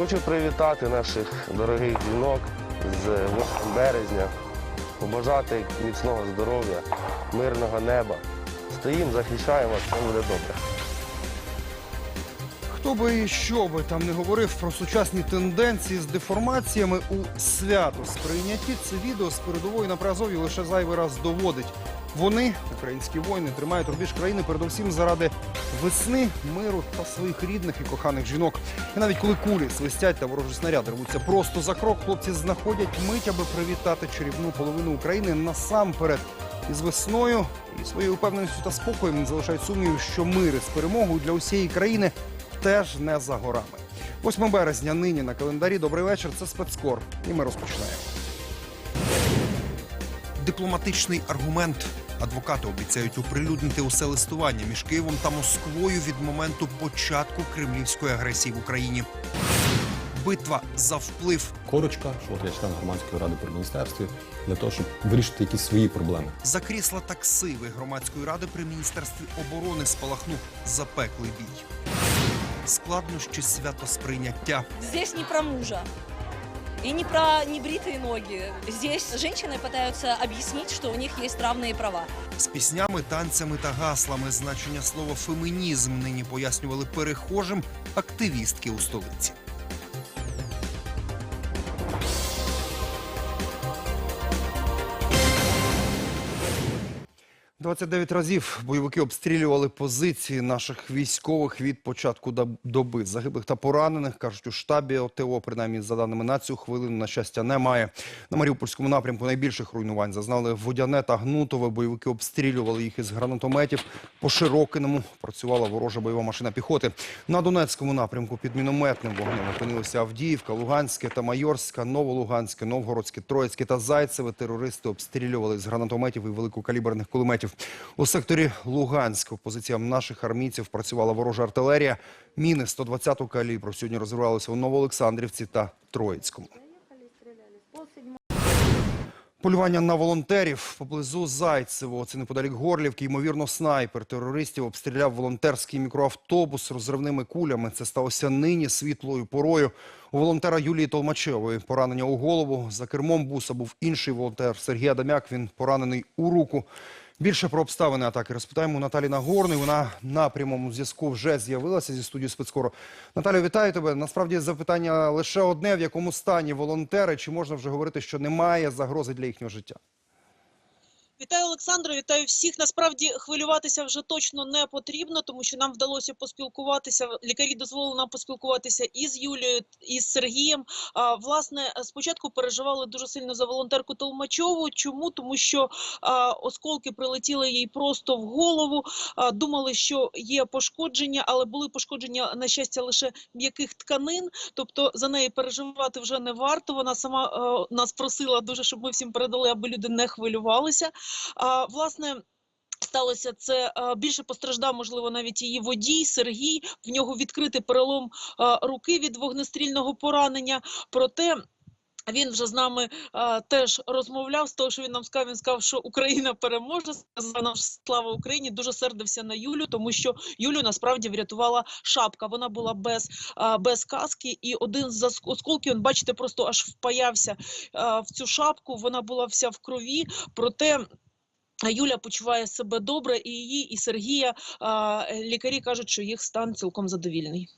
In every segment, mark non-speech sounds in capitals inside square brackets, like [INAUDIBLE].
Хочу привітати наших дорогих жінок з 8 березня, побажати міцного здоров'я, мирного неба. Стоїмо, захищаємо, все буде добре. Хто би і що би там не говорив про сучасні тенденції з деформаціями у свято сприйнятті, це відео з передової на Приазов'ї лише зайвий раз доводить. Вони, українські воїни, тримають рубіж країни передусім заради весни, миру та своїх рідних і коханих жінок. І навіть коли кулі свистять та ворожі снаряди рвуться просто за крок, хлопці знаходять мить, аби привітати чарівну половину України насамперед із весною і своєю впевненістю та спокоєм не залишають сумнівів, що мир із перемогою для усієї країни теж не за горами. 8 березня нині на календарі. Добрий вечір. Це спецкор. І ми розпочинаємо. Дипломатичний аргумент. Адвокати обіцяють оприлюднити усе листування між Києвом та Москвою від моменту початку кремлівської агресії в Україні. Битва за вплив корочка, що от я член громадської ради при міністерстві, для того, щоб вирішити якісь свої проблеми. за крісла таксиви громадської ради при міністерстві оборони спалахнув запеклий бій. Складнощі святосприйняття. Здесь не про мужа И не про небритые ноги. Здесь женщины пытаются объяснить, что у них есть равные права. З піснями, танцями та гаслами значення слова фемінізм нині пояснювали перехожим активістки у столиці. «29 разів бойовики обстрілювали позиції наших військових від початку доби. Загиблих та поранених, кажуть, у штабі ОТО, принаймні за даними на цю хвилину, на щастя, немає. На Маріупольському напрямку найбільших руйнувань зазнали Водяне та Гнутове. Бойовики обстрілювали їх із гранатометів. По Широкиному працювала ворожа бойова машина піхоти. На Донецькому напрямку під мінометним вогнем опинилися Авдіївка, Луганське та Майорська, Новолуганське, Новгородське, Троїцьке та Зайцеве. Терористи обстрілювали з гранатометів і великокаліберних кулеметів. У секторі Луганськ позиціям наших армійців працювала ворожа артилерія. Міни 120-го калібру сьогодні розривалися у Новоолександрівці та Троїцькому. Полювання на волонтерів поблизу Зайцево. Це неподалік Горлівки. Ймовірно, снайпер терористів обстріляв волонтерський мікроавтобус розривними кулями. Це сталося нині світлою порою. У волонтера Юлії Толмачевої поранення у голову. За кермом буса був інший волонтер Сергій Адамяк. Він поранений у руку. Більше про обставини атаки розпитаємо у Наталі Нагорний. Вона на прямому зв'язку вже з'явилася зі студією спецкору. Наталю, вітаю тебе. Насправді запитання лише одне: в якому стані волонтери? Чи можна вже говорити, що немає загрози для їхнього життя? Вітаю Олександро, вітаю всіх. Насправді хвилюватися вже точно не потрібно, тому що нам вдалося поспілкуватися. Лікарі дозволили нам поспілкуватися і з Юлією, і з Сергієм. А, власне, спочатку переживали дуже сильно за волонтерку Толмачову. Чому? Тому що а, осколки прилетіли їй просто в голову. А, думали, що є пошкодження, але були пошкодження на щастя лише м'яких тканин. Тобто за неї переживати вже не варто. Вона сама е, нас просила дуже, щоб ми всім передали, аби люди не хвилювалися. А, власне. Сталося це більше постраждав, можливо, навіть її водій Сергій. В нього відкритий перелом руки від вогнестрільного поранення. Проте він вже з нами а, теж розмовляв з того, що він нам сказав. Він сказав, що Україна переможе. Сказав нам слава Україні. Дуже сердився на Юлю, тому що Юлю насправді врятувала шапка. Вона була без, а, без каски, і один з осколків, он, бачите, просто аж впаявся а, в цю шапку. Вона була вся в крові. Проте. Юля почуває себе добре, і її, і Сергія лікарі кажуть, що їх стан цілком задовільний.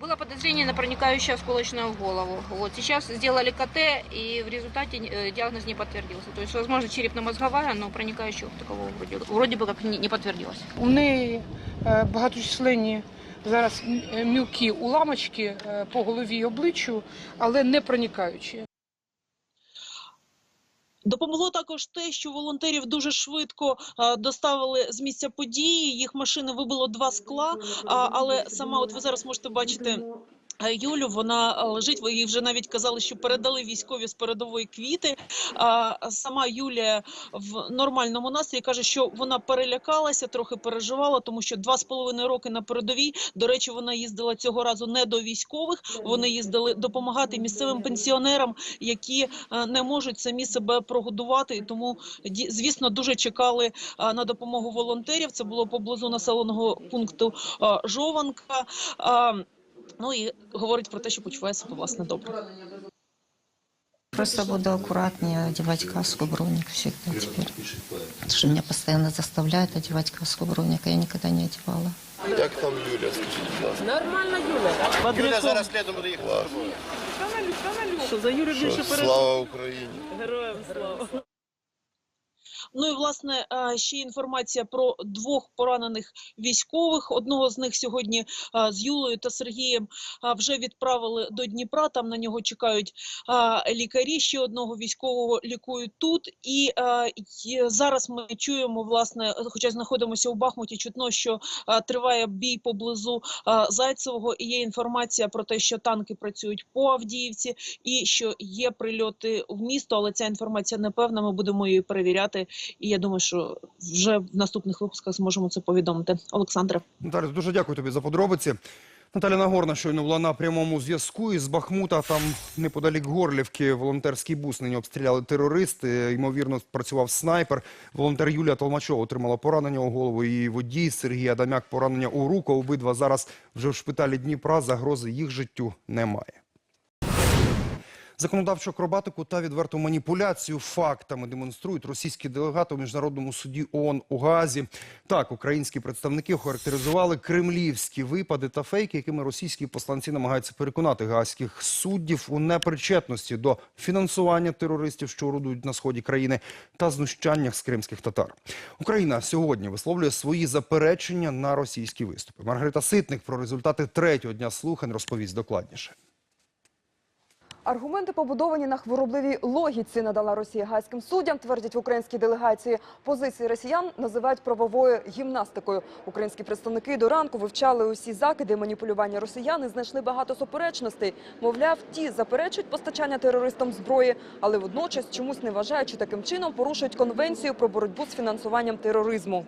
Было подозрение на проникающее осколочное в голову. Вот сейчас сделали КТ, и в результате э, диагноз не подтвердился. То есть, возможно, черепно-мозговая, но проникающего такового вроде, вроде бы как не, не подтвердилось. У неї е, багаточисленні зараз м- е, мілкі уламочки е, по голові і обличчю, але не проникаючі. Допомогло також те, що волонтерів дуже швидко доставили з місця події. Їх машини вибило два скла. Але сама, от ви зараз можете бачити Юлю, вона е, лежить. Ви їй вже навіть казали, що передали військові з передової квіти. А сама Юлія в нормальному настрої каже, що вона перелякалася, трохи переживала, тому що два з половиною роки на передовій. До речі, вона їздила цього разу не до військових. Вони їздили допомагати місцевим пенсіонерам, які е, не можуть самі себе прогодувати. І тому звісно дуже чекали е, на допомогу волонтерів. Це було поблизу населеного пункту е, Жованка. Ну і говорить про те, що почуває себе власне добре. Просто буду аккуратнее одевать каску, броник всегда теперь. Потому что меня постоянно заставляют одевать каску, броник, а я никогда не одевала. Як там Юля, скажіть, будь ласка? Нормально, Юля. Юля зараз слідом буде їхати. Що за Юрій Що, Слава Україні! Ну і власне е, ще інформація про двох поранених військових. Одного з них сьогодні е, з Юлею та Сергієм е, вже відправили до Дніпра. Там на нього чекають лікарі. Ще одного військового лікують тут. І зараз ми чуємо, власне, хоча знаходимося у Бахмуті, чутно, що триває бій поблизу Зайцевого. І є інформація про те, що танки працюють по Авдіївці, і що є прильоти в місто. Але ця інформація непевна. Ми будемо її перевіряти. І я думаю, що вже в наступних випусках зможемо це повідомити. Олександре. Наталя, дуже дякую тобі за подробиці. Наталя Нагорна щойно була на прямому зв'язку із Бахмута. Там неподалік Горлівки волонтерський бус нині обстріляли терористи. Ймовірно, працював снайпер. Волонтер Юлія Толмачова отримала поранення у голову. Її водій Сергій Адамяк поранення у руку. Обидва зараз вже в шпиталі Дніпра. Загрози їх життю немає. Законодавчу акробатику та відверту маніпуляцію фактами демонструють російські делегати у міжнародному суді ООН у Гаазі. Так, українські представники охарактеризували кремлівські випади та фейки, якими російські посланці намагаються переконати гаазьких суддів у непричетності до фінансування терористів, що орудують на сході країни, та знущаннях з кримських татар. Україна сьогодні висловлює свої заперечення на російські виступи. Маргарита Ситник про результати третього дня слухань розповість докладніше. Аргументи побудовані на хворобливій логіці, надала Росія гайським суддям, твердять в українській делегації. Позиції росіян називають правовою гімнастикою. Українські представники до ранку вивчали усі закиди маніпулювання росіян і знайшли багато суперечностей. Мовляв, ті заперечують постачання терористам зброї, але водночас чомусь не вважають, що таким чином порушують конвенцію про боротьбу з фінансуванням тероризму.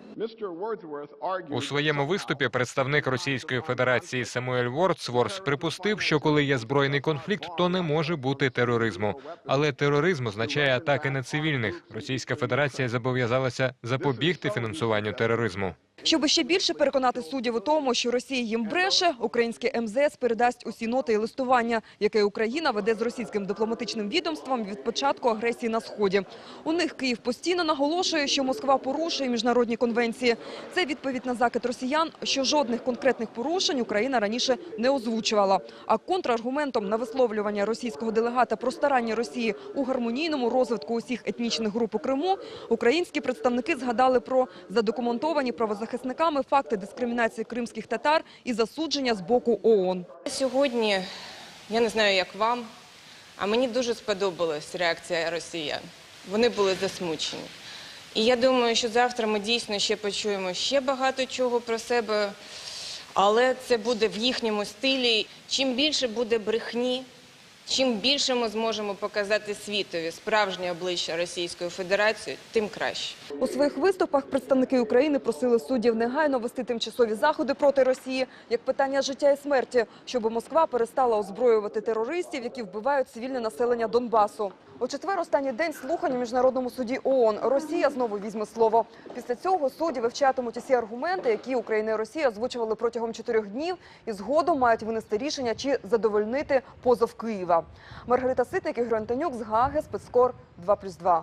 У своєму виступі представник Російської Федерації Самуель Вордсворс припустив, що коли є збройний конфлікт, то не може бути тероризму. Але тероризм означає атаки на цивільних. Російська Федерація зобов'язалася запобігти фінансуванню тероризму. Щоб ще більше переконати суддів у тому, що Росія їм бреше, українське МЗС передасть усі ноти і листування, яке Україна веде з російським дипломатичним відомством від початку агресії на сході. У них Київ постійно наголошує, що Москва порушує міжнародні конвенції. Це відповідь на закид росіян, що жодних конкретних порушень Україна раніше не озвучувала. А контраргументом на висловлювання російського делегата про старання Росії у гармонійному розвитку усіх етнічних груп у Криму українські представники згадали про задокументовані правозахисниками факти дискримінації кримських татар і засудження з боку ООН. Сьогодні я не знаю, як вам, а мені дуже сподобалась реакція росіян. Вони були засмучені. І я думаю, що завтра ми дійсно ще почуємо ще багато чого про себе, але це буде в їхньому стилі. Чим більше буде брехні, чим більше ми зможемо показати світові справжнє обличчя Російської Федерації, тим краще. У своїх виступах представники України просили суддів негайно вести тимчасові заходи проти Росії як питання життя і смерті, щоб Москва перестала озброювати терористів, які вбивають цивільне населення Донбасу. У четвер останній день слухань у міжнародному суді ООН. Росія знову візьме слово. Після цього судді вивчатимуть усі аргументи, які Україна і Росія озвучували протягом чотирьох днів, і згодом мають винести рішення, чи задовольнити позов Києва. Маргарита Ситник, Ігор Антонюк з Гаги, спецкор 2+,2.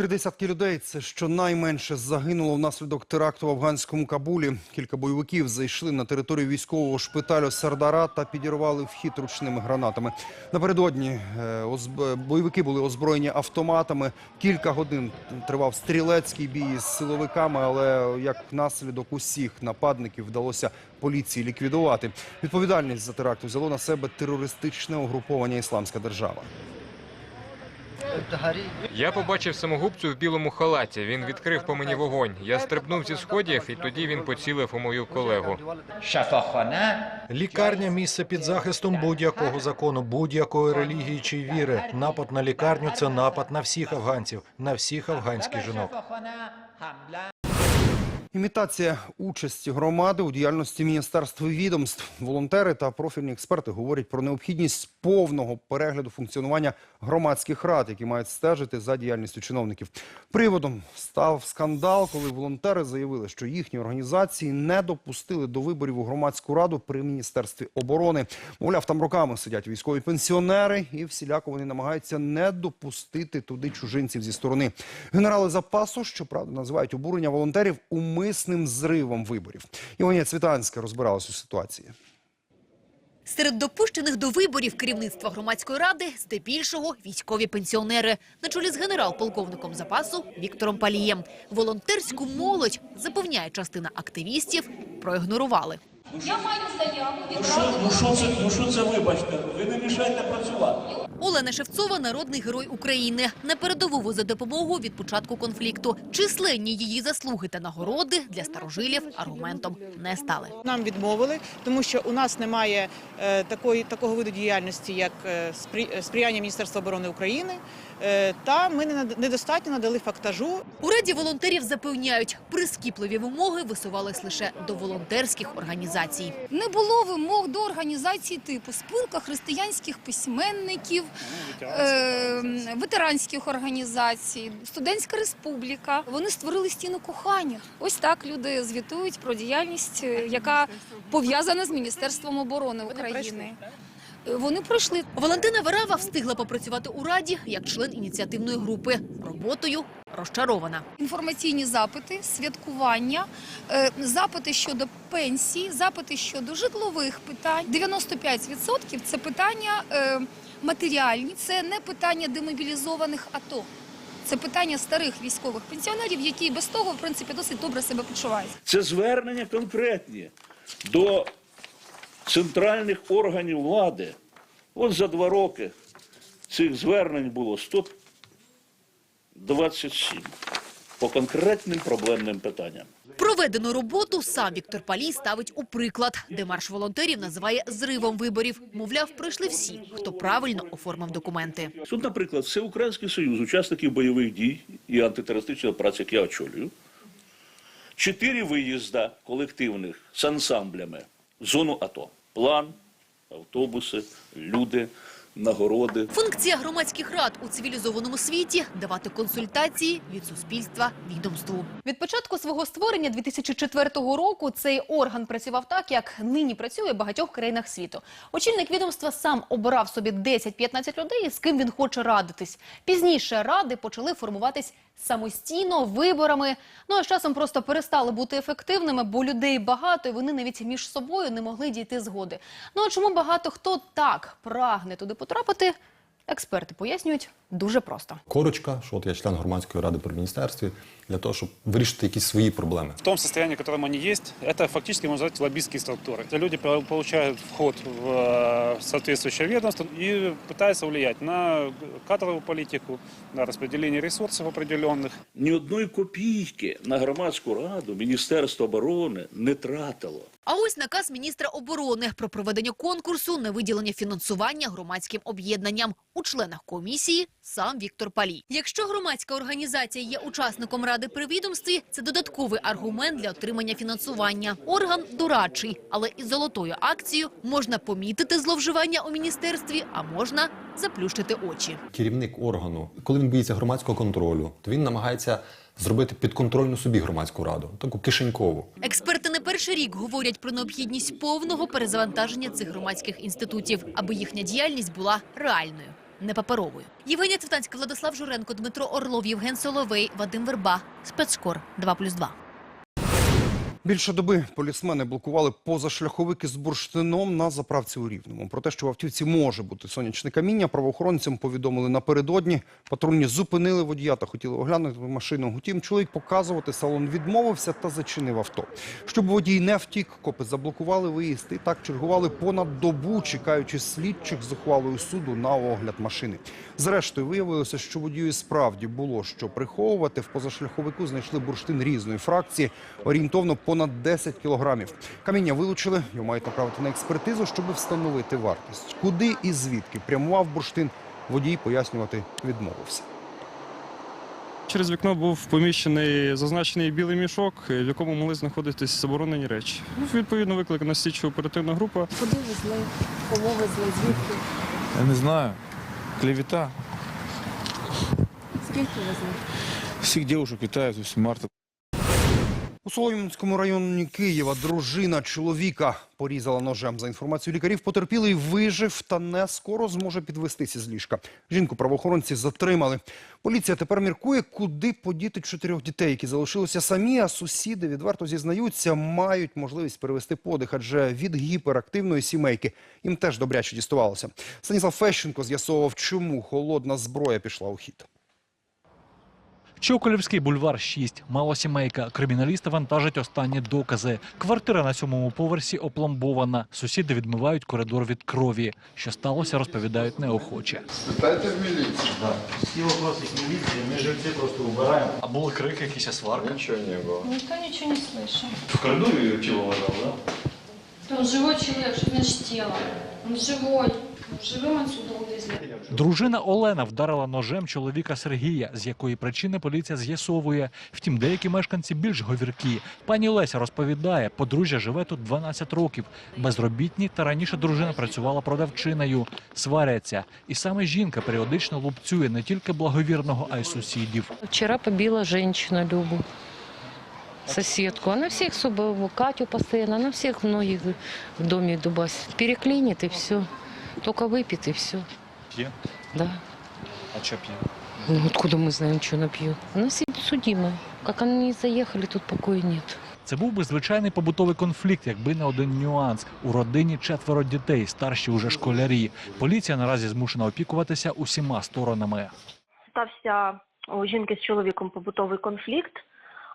Три десятки людей – це щонайменше загинуло внаслідок теракту в афганському Кабулі. Кілька бойовиків зайшли на територію військового шпиталю Сардара та підірвали вхід ручними гранатами. Напередодні е, бойовики були озброєні автоматами. Кілька годин тривав стрілецький бій з силовиками, але як наслідок усіх нападників вдалося поліції ліквідувати. Відповідальність за теракт взяло на себе терористичне угруповання «Ісламська держава». Я побачив самогубцю в білому халаті. Він відкрив по мені вогонь. Я стрибнув зі сходів, і тоді він поцілив у мою колегу. Лікарня місце під захистом будь-якого закону, будь-якої релігії чи віри. Напад на лікарню це напад на всіх афганців, на всіх афганських жінок. Імітація участі громади у діяльності міністерств і відомств. Волонтери та профільні експерти говорять про необхідність повного перегляду функціонування громадських рад, які мають стежити за діяльністю чиновників. Приводом став скандал, коли волонтери заявили, що їхні організації не допустили до виборів у громадську раду при міністерстві оборони. Мовляв, там роками сидять військові пенсіонери, і всіляко вони намагаються не допустити туди чужинців зі сторони. Генерали запасу, щоправда, називають обурення волонтерів умисним зривом виборів. Іванія Цвітанська розбиралась у ситуації. Серед допущених до виборів керівництва громадської ради здебільшого військові пенсіонери на чолі з генерал-полковником запасу Віктором Палієм. Волонтерську молодь, запевняє частина активістів, проігнорували. Я маю заяву від ну що, це, ну що це вибачте? Ви не мішайте працювати. Олена Шевцова – народний герой України. На передову возить допомогу від початку конфлікту. Численні її заслуги та нагороди для старожилів аргументом не стали. Нам відмовили, тому що у нас немає е, такої такого виду діяльності, як е, е, сприяння Міністерства оборони України. Е, та ми недостатньо надали фактажу. У раді волонтерів запевняють, прискіпливі вимоги висувались лише до волонтерських організацій. Не було вимог до організацій типу спілка християнських письменників, е, ветеранських організацій, студентська республіка. Вони створили стіну кохання. Ось так люди звітують про діяльність, е, яка пов'язана з Міністерством оборони України. Вони пройшли Валентина Варава встигла попрацювати у раді як член ініціативної групи. Роботою розчарована. інформаційні запити, святкування, е, запити щодо пенсії, запити щодо житлових питань. 95% – це питання е, матеріальні, це не питання демобілізованих АТО. Це питання старих військових пенсіонерів, які без того, в принципі, досить добре себе почувають. Це звернення конкретні до центральних органів влади. От за два роки цих звернень було 127 по конкретним проблемним питанням. Проведену роботу сам Віктор Палій ставить у приклад, де марш волонтерів називає зривом виборів. Мовляв, пройшли всі, хто правильно оформив документи. Тут, наприклад, Всеукраїнський союз учасників бойових дій і антитерористичної операції, як я очолюю, чотири виїзда колективних з ансамблями зону АТО. План, автобуси, люди, нагороди. Функція громадських рад у цивілізованому світі – давати консультації від суспільства відомству. Від початку свого створення 2004 року цей орган працював так, як нині працює в багатьох країнах світу. Очільник відомства сам обирав собі 10-15 людей, з ким він хоче радитись. Пізніше ради почали формуватись самостійно, виборами. Ну а з часом просто перестали бути ефективними, бо людей багато, і вони навіть між собою не могли дійти згоди. Ну а чому багато хто так прагне туди потрапити? Експерти пояснюють дуже просто. Корочка, що от я член громадської ради при міністерстві, для того, щоб вирішити якісь свої проблеми. В том состоянии, в котором они есть, это фактически, можно сказать, лоббистские структуры. Эти люди по- получают вход в э, соответствующее ведомство и пытаются влиять на кадровую политику, на распределение ресурсов определенных. Ні одної копійки на громадську раду Міністерство оборони не тратило. А ось наказ міністра оборони про проведення конкурсу на виділення фінансування громадським об'єднанням. У членах комісії сам Віктор Палій. Якщо громадська організація є учасником ради при відомстві, це додатковий аргумент для отримання фінансування. Орган дорадчий, але із золотою акцією можна помітити зловживання у міністерстві, а можна заплющити очі. Керівник органу, коли він боїться громадського контролю, то він намагається зробити підконтрольну собі громадську раду, таку кишенькову. Експерти не перший рік говорять про необхідність повного перезавантаження цих громадських інститутів, аби їхня діяльність була реальною, не паперовою. Євгенія Цвітанська, Владислав Журенко, Дмитро Орлов, Євген Соловей, Вадим Верба. Спецкор 2+,2. Більше доби полісмени блокували позашляховики з бурштином на заправці у Рівному. Про те, що в автівці може бути сонячне каміння, правоохоронцям повідомили напередодні. Патрульні зупинили водія та хотіли оглянути машину. Утім, чоловік показувати салон відмовився та зачинив авто. Щоб водій не втік, копи заблокували виїзд і так чергували понад добу, чекаючи слідчих з ухвалою суду на огляд машини. Зрештою, виявилося, що водію справді було що приховувати. В позашляховику знайшли бурштин різної фракції, орієнтовно понад 10 кілограмів. Каміння вилучили, його мають направити на експертизу, щоб встановити вартість. Куди і звідки прямував бурштин, водій пояснювати відмовився. Через вікно був поміщений зазначений білий мішок, в якому могли знаходитись заборонені речі. Ну, Відповідно, викликана слідчо оперативна група. Куди везли? Кому везли? Звідки? Я не знаю. Клевета. Скільки везли? Всех девушек питают 8 марта. У Солом'янському районі Києва дружина чоловіка порізала ножем. За інформацією лікарів, потерпілий вижив та не скоро зможе підвестися з ліжка. Жінку правоохоронці затримали. Поліція тепер міркує, куди подіти чотирьох дітей, які залишилися самі, а сусіди відверто зізнаються, мають можливість перевести подих, адже від гіперактивної сімейки їм теж добряче діставалося. Станіслав Фещенко з'ясовував, чому холодна зброя пішла у хід. Чоколівський бульвар 6. Малосімейка. Криміналісти вантажать останні докази. Квартира на сьомому поверсі опломбована. Сусіди відмивають коридор від крові. Що сталося, розповідають неохоче. Питайте в міліцію. Да. Всі вопроси к міліції, ми живці просто убираємо. А були крики, якісь сварки? Нічого не було. Никто ничего не слышал. В коридорі тіло лежало, да? Он живой человек, что значит тело? Он живой. Дружина Олена вдарила ножем чоловіка Сергія, з якої причини поліція з'ясовує. Втім, деякі мешканці більш говіркі. Пані Леся розповідає, подружжя живе тут 12 років. Безробітні та раніше дружина працювала продавчиною. Сваряться. І саме жінка періодично лупцює не тільки благовірного, а й сусідів. Вчера побила женщина Любу, соседку. Она всех, Катю постоянно, она всех многих в доме дубасит. Переклинит и все. Только выпьет и все. П'є? Да. А що п'є? Ну откуда мы знаем, что она пьет? Она сидит судимая. Как они заехали, тут покоя нет. Це був би звичайний побутовий конфлікт, якби не один нюанс. У родині четверо дітей, старші уже школярі. Поліція наразі змушена опікуватися усіма сторонами. стався у жінки з чоловіком побутовий конфлікт,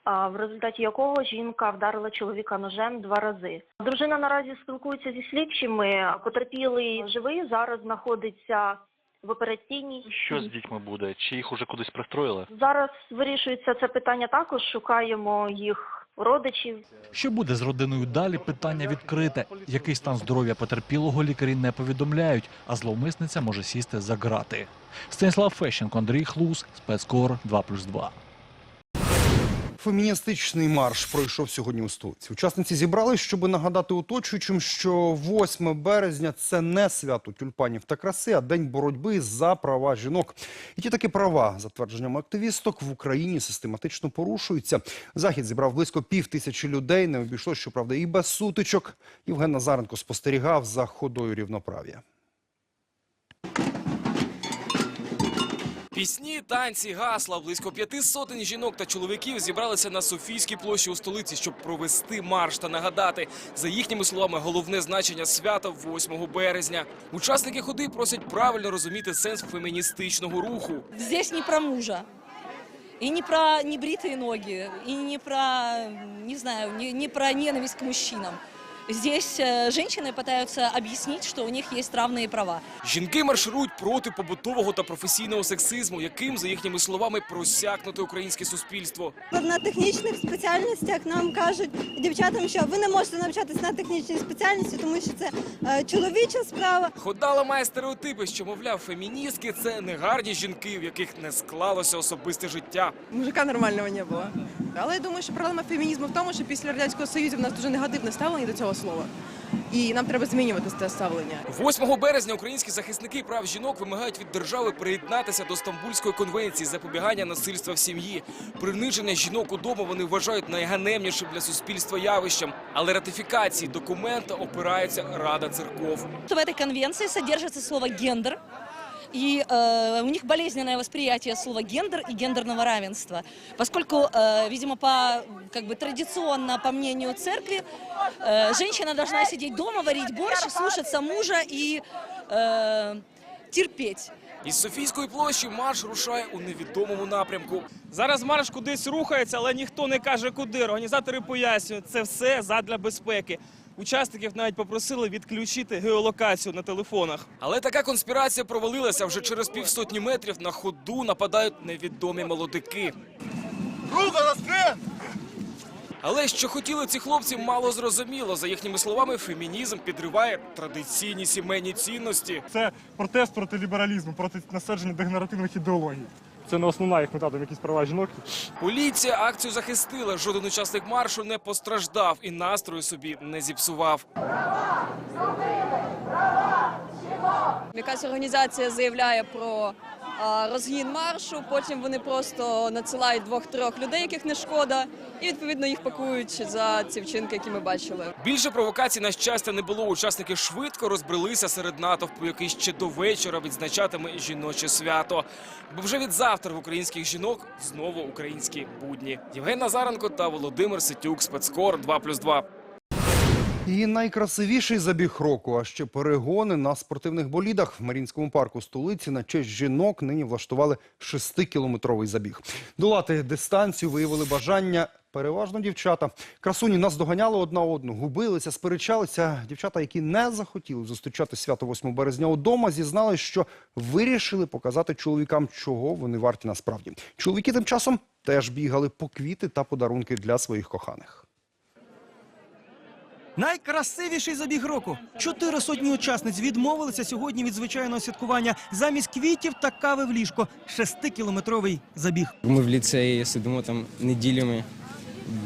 в результаті якого жінка вдарила чоловіка ножем два рази. Дружина наразі спілкується зі слідчими. Потерпілий живий зараз знаходиться в операційній. Що з дітьми буде? Чи їх уже кудись пристроїли? Зараз вирішується це питання також. Шукаємо їх родичів. Що буде з родиною далі? Питання відкрите. Який стан здоров'я потерпілого лікарі не повідомляють, а зловмисниця може сісти за ґрати. Станіслав Фещенко, Андрій Хлус, спецкор 2+,2. Феміністичний марш пройшов сьогодні у столиці. Учасниці зібрались, щоб нагадати оточуючим, що 8 березня це не свято тюльпанів та краси, а день боротьби за права жінок. І ті такі права, за твердженням активісток, в Україні систематично порушуються. Захід зібрав близько пів тисячі людей. Не обійшлося, щоправда, і без сутичок. Євген Назаренко спостерігав за ходою рівноправ'я. Пісні, танці, гасла, близько п'яти сотень жінок та чоловіків зібралися на Софійській площі у столиці, щоб провести марш та нагадати, за їхніми словами, головне значення свята 8 березня. Учасники ходи просять правильно розуміти сенс феміністичного руху. Здесь не про мужа. И не про небритые ноги, и не про, не знаю, не, не про ненависть к мужчинам. Здесь э, женщины пытаются объяснить, что у них есть равные права. Жінки марширують проти побутового та професійного сексизму, яким, за їхніми словами, просякнуте українське суспільство. На технічних спеціальностях нам кажуть дівчатам, що ви не можете навчатися на технічній спеціальності, тому що це е, чоловіча справа. Ходала має стереотипи, що, мовляв, феміністки – це негарні жінки, в яких не склалося особисте життя. Мужика нормального не було. Але я думаю, що проблема фемінізму в тому, що після радянського союзу в нас дуже негативне ставлення до цього слова. І нам треба змінювати це ставлення. 8 березня українські захисники прав жінок вимагають від держави приєднатися до Стамбульської конвенції запобігання насильства в сім'ї. Приниження жінок удома вони вважають найганемнішим для суспільства явищем. Але ратифікації документа опирається Рада церков. В цій конвенції содержиться слово «гендер», И э, у них болезненное восприятие слова гендер и гендерного равенства, поскольку, э, видимо, по как бы традиционно, по мнению церкви, э, женщина должна сидеть дома, варить борщ, слушаться мужа и э, терпеть. Із Софійської площі марш рушає у невідомому напрямку. Зараз марш кудись рухається, але ніхто не каже куди. Організатори пояснюють, це все задля безпеки. Учасників навіть попросили відключити геолокацію на телефонах. Але така конспірація провалилася вже через півсотні метрів. На ходу нападають невідомі молодики. Але що хотіли ці хлопці, мало зрозуміло. За їхніми словами, фемінізм підриває традиційні сімейні цінності. Це протест проти лібералізму, проти насадження дегенеративних ідеологій. Це не основна їх мета, там якісь права жінок. Поліція акцію захистила. Жоден учасник маршу не постраждав і настрою собі не зіпсував. Якась організація заявляє про розгін маршу, потім вони просто надсилають двох-трьох людей, яких не шкода, і відповідно їх пакують за ці вчинки, які ми бачили. Більше провокацій, на щастя, не було. Учасники швидко розбрелися серед натовпу, який ще до вечора відзначатиме жіноче свято. Бо вже від завтра в українських жінок знову українські будні. Євген Назаренко та Володимир Ситюк. Спецкор 2+,2. І найкрасивіший забіг року, а ще перегони на спортивних болідах в Марінському парку столиці на честь жінок нині влаштували шестикілометровий забіг. Долати дистанцію виявили бажання переважно дівчата. Красуні наздоганяли одна одну, губилися, сперечалися. Дівчата, які не захотіли зустрічати свято 8 березня удома, зізнались, що вирішили показати чоловікам, чого вони варті насправді. Чоловіки тим часом теж бігали по квіти та подарунки для своїх коханих. Найкрасивіший забіг року. Чотири сотні учасниць відмовилися сьогодні від звичайного святкування. Замість квітів та кави в ліжко. Шестикілометровий забіг. Ми в ліцеї сидимо там неділями,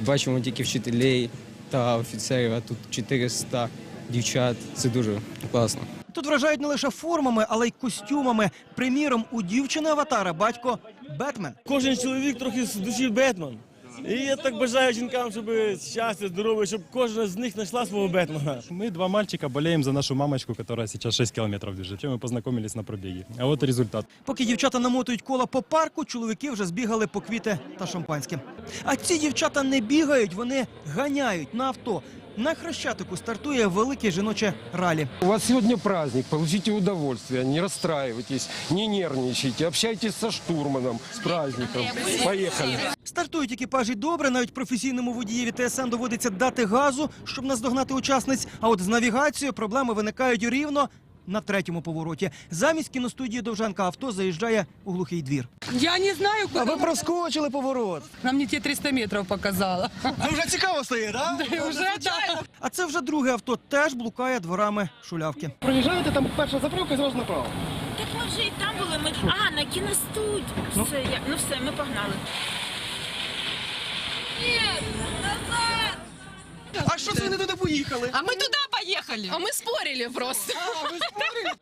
бачимо тільки вчителей та офіцерів, а тут 400 дівчат. Це дуже класно. Тут вражають не лише формами, але й костюмами. Приміром, у дівчини аватара батько Бетмен. Кожен чоловік трохи з душі Бетмен. І я так бажаю жінкам, щоб щастя, здоров'я, щоб кожна з них знайшла свого Бетмена. Мы два мальчика болеем за нашу мамочку, которая сейчас 6 километров бежит. Чем мы познакомились на пробеге. А вот и результат. Поки дівчата намотують кола по парку, чоловіки вже збігали по квіти та шампанське. А ці дівчата не бігають, вони ганяють на авто. На Хрещатику стартує велике жіноче ралі. У вас сьогодні праздник, получите удовольствие, не розстраюйтесь, не нервничайте, общайтесь со штурманом. з праздником. Поїхали. Стартують екіпажі добре, навіть професійному водієві ТСН доводиться дати газу, щоб наздогнати учасниць. А от з навігацією проблеми виникають рівно на третьому повороті. Замість кіностудії Довженка авто заїжджає у глухий двір. Я не знаю, куда. А ви проскочили поворот. Нам не ті 300 метрів показала. Ну, вже цікаво стає, так? Уже так. А це вже друге авто теж блукає дворами шулявки. Проїжджаєте там перша заправка і зразу направо. Так ми вже і там були. Ми а на кіностудії. Все, я... ну все, ми погнали. А що це ви не туди поїхали? А ми туди поїхали. А ми спорили просто.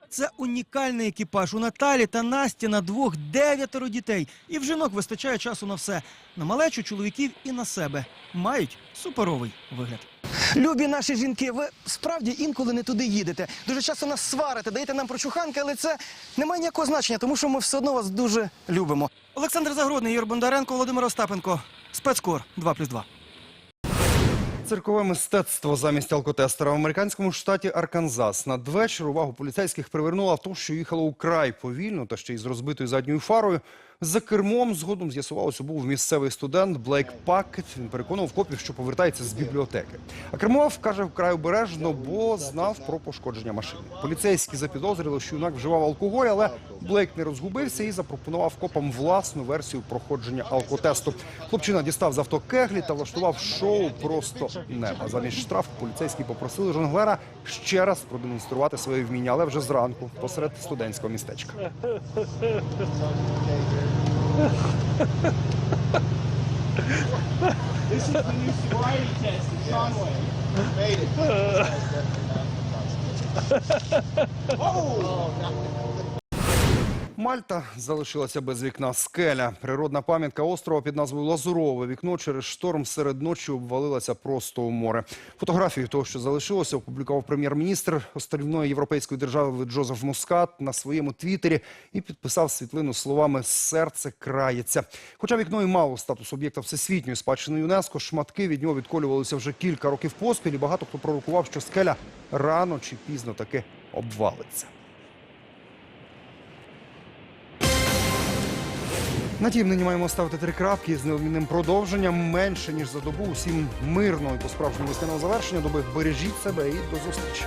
Це унікальний екіпаж. У Наталі та Насті на двох дев'ятеро дітей. І в жінок вистачає часу на все. На малечу чоловіків і на себе. Мають суперовий вигляд. Любі наші жінки, ви справді інколи не туди їдете. Дуже часто нас сварите, даєте нам прочуханки, але це не має ніякого значення, тому що ми все одно вас дуже любимо. Олександр Загородний, Юр Бондаренко, Володимир Остапенко. Спецкор 2+,2. Циркове мистецтво замість алкотестера в американському штаті Арканзас. Надвечір увагу поліцейських привернуло авто, що їхало украй повільно та ще й з розбитою задньою фарою. За кермом згодом з'ясувалося, був місцевий студент Блейк Пакет. Він переконував копів, що повертається з бібліотеки. А кермував, каже, вкрай обережно, бо знав про пошкодження машини. Поліцейські запідозрили, що юнак вживав алкоголь, але Блейк не розгубився і запропонував копам власну версію проходження алкотесту. Хлопчина дістав з авто кеглі та влаштував шоу просто неба. Замість штрафу поліцейські попросили жонглера ще раз продемонструвати своє вміння, але вже зранку посеред студентського містечка. this is the new sobriety test in Conway. Made it. [LAUGHS] oh! oh Мальта залишилася без вікна скеля. Природна пам'ятка острова під назвою Лазурове вікно через шторм серед ночі обвалилася просто у море. Фотографію того, що залишилося, опублікував прем'єр-міністр острівної європейської держави Джозеф Мускат на своєму твіттері і підписав світлину словами «Серце крається». Хоча вікно і мало статус об'єкта всесвітньої спадщини ЮНЕСКО, шматки від нього відколювалися вже кілька років поспіль. і Багато хто пророкував, що скеля рано чи пізно таки обвалиться. На тім нині маємо ставити три крапки з неодмінним продовженням. Менше ніж за добу. Усім мирного і по-справжньому весняного завершення доби. Бережіть себе і до зустрічі.